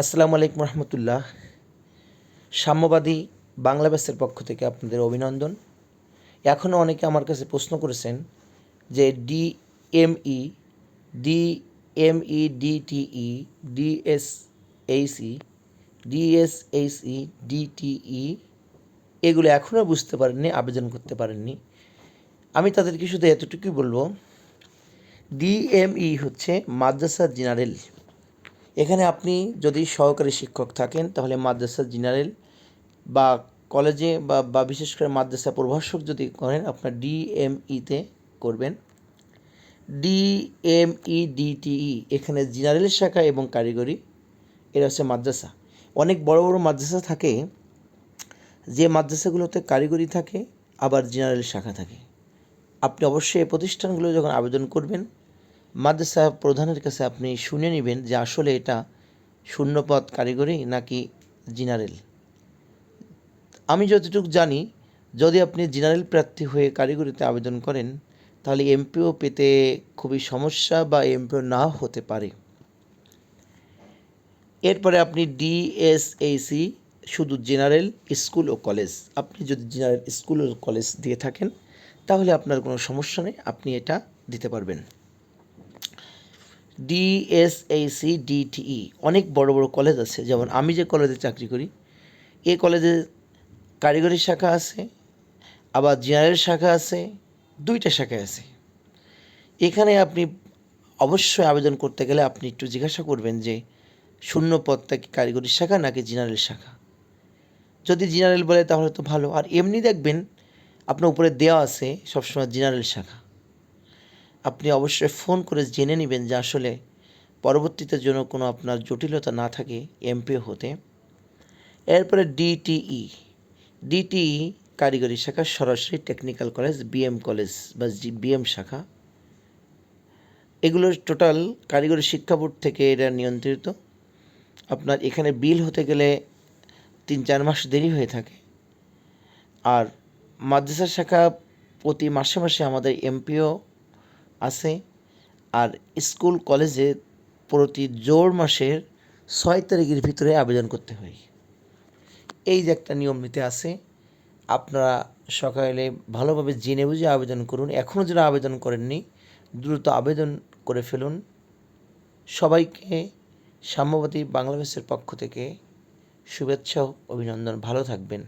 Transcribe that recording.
আসসালামু আলাইকুম রহমতুল্লাহ। সাম্যবাদী বাংলা ব্যাসের পক্ষ থেকে আপনাদের অভিনন্দন। এখনও অনেকে আমার কাছে প্রশ্ন করেছেন যে D M E D M E D TE D S HE DTE DS HE DSHE, DTE এগুলো এখনও বুঝতে পারেননি, আবেদন করতে পারেননি। আমি তাদেরকে শুধু এতটুকুই বলব, ডিএমই হচ্ছে মাদ্রাসা জেনারেল। এখানে আপনি যদি সহকারী শিক্ষক থাকেন, তাহলে মাদ্রাসা জেনারেল বা কলেজে বা বা বিশেষ করে মাদ্রাসা প্রভাষক যদি করেন, আপনার ডিএমইতে করবেন। ডিএমই ডিটিই এখানে জেনারেল শাখা এবং কারিগরি, এরা হচ্ছে মাদ্রাসা। অনেক বড় বড় মাদ্রাসা থাকে, যে মাদ্রাসাগুলোতে কারিগরি থাকে, আবার জেনারেল শাখা থাকে। আপনি অবশ্যই এই প্রতিষ্ঠানগুলো যখন আবেদন করবেন মাদ্রাসা প্রধানের কাছে আপনি শুনে নেবেন যে আসলে এটা শূন্যপদ কারিগরি নাকি জেনারেল। আমি যতটুকু জানি, যদি আপনি জেনারেল প্রার্থী হয়ে কারিগরিতে আবেদন করেন, তাহলে এমপিও পেতে খুবই সমস্যা বা এমপিও না হতে পারে। এরপরে আপনি ডিএসএসি শুধু জেনারেল স্কুল ও কলেজ। আপনি যদি জেনারেল স্কুল ও কলেজ দিয়ে থাকেন, তাহলে আপনার কোনো সমস্যা নেই, আপনি এটা দিতে পারবেন। ডিএসএসি ডিটিই অনেক বড় বড় কলেজ আছে, যেমন আমি যে কলেজে চাকরি করি, এ কলেজে কারিগরি শাখা আছে, আবার জেনারেল শাখা আছে, দুইটা শাখা আছে। এখানে আপনি অবশ্যই আবেদন করতে গেলে আপনি একটু জিজ্ঞাসা করবেন যে, শূন্য পদটা কি কারিগরি শাখা নাকি জেনারেল শাখা? যদি জেনারেল বলে তাহলে তো ভালো। আর এমনি দেখবেন, আপনার উপরে দেওয়া আছে সবসময় জেনারেল শাখা। আপনি অবশ্যই ফোন করে জেনে নেবেন যে আসলে পরবর্তীতে যেন কোনো আপনার জটিলতা না থাকে এমপিও হতে। এরপরে ডিটিই ডিটিই কারিগরি শাখা, সরাসরি টেকনিক্যাল কলেজ বিএম কলেজ বা বিএম শাখা। এগুলো টোটাল কারিগরি শিক্ষা বোর্ড থেকে এটা নিয়ন্ত্রিত। আপনার এখানে বিল হতে গেলে তিন চার মাস দেরি হয়ে থাকে। আর মাদ্রাসা শাখা প্রতি মাসে মাসে আমাদের এমপিও আছে। আর স্কুল, কলেজে প্রতি জোর মাসের ছয় তারিখের ভিতরে আবেদন করতে হয়। এই যে একটা নিয়ম নীতি আছে, আপনারা সকালে ভালোভাবে জেনে বুঝে আবেদন করুন। এখনও যারা আবেদন করেননি, দ্রুত আবেদন করে ফেলুন। সবাইকে সাম্যবাদী বাংলাদেশের পক্ষ থেকে শুভেচ্ছা অভিনন্দন। ভালো থাকবেন।